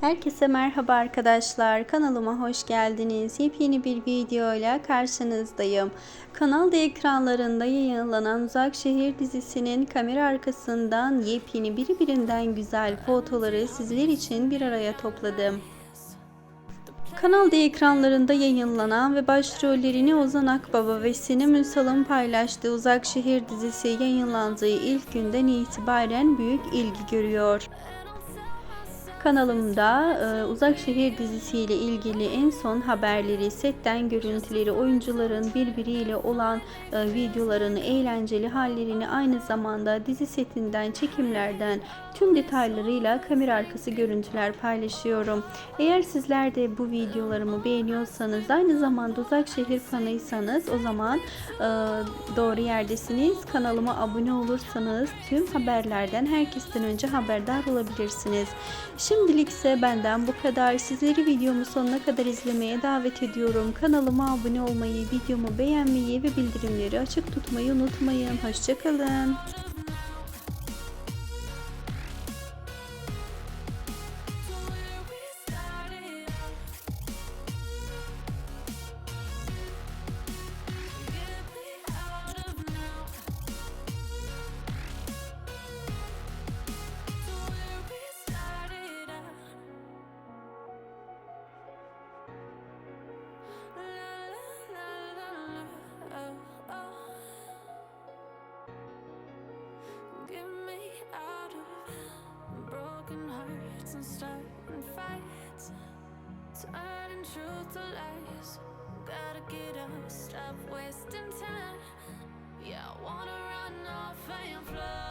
Herkese merhaba arkadaşlar. Kanalıma hoş geldiniz. Yepyeni bir videoyla karşınızdayım. Kanal D ekranlarında yayınlanan Uzak Şehir dizisinin kamera arkasından yepyeni birbirinden güzel fotoları sizler için bir araya topladım. Kanal D ekranlarında yayınlanan ve başrollerini Ozan Akbaba ve Sinem Ünsal'ın paylaştığı Uzak Şehir dizisi yayınlandığı ilk günden itibaren büyük ilgi görüyor. Kanalımda e, Uzak Şehir dizisiyle ilgili en son haberleri, setten görüntüleri, oyuncuların birbiriyle olan e, videolarını, eğlenceli hallerini aynı zamanda dizi setinden, çekimlerden tüm detaylarıyla kamera arkası görüntüler paylaşıyorum. Eğer sizler de bu videolarımı beğeniyorsanız, aynı zamanda Uzak Şehir fanıysanız o zaman e, doğru yerdesiniz. Kanalıma abone olursanız tüm haberlerden herkesten önce haberdar olabilirsiniz. Şimdilik ise benden bu kadar. Sizleri videomu sonuna kadar izlemeye davet ediyorum. Kanalıma abone olmayı, videomu beğenmeyi ve bildirimleri açık tutmayı unutmayın. Hoşçakalın. Truth to lies. Gotta get up, stop wasting time. Yeah, I wanna run off and fly.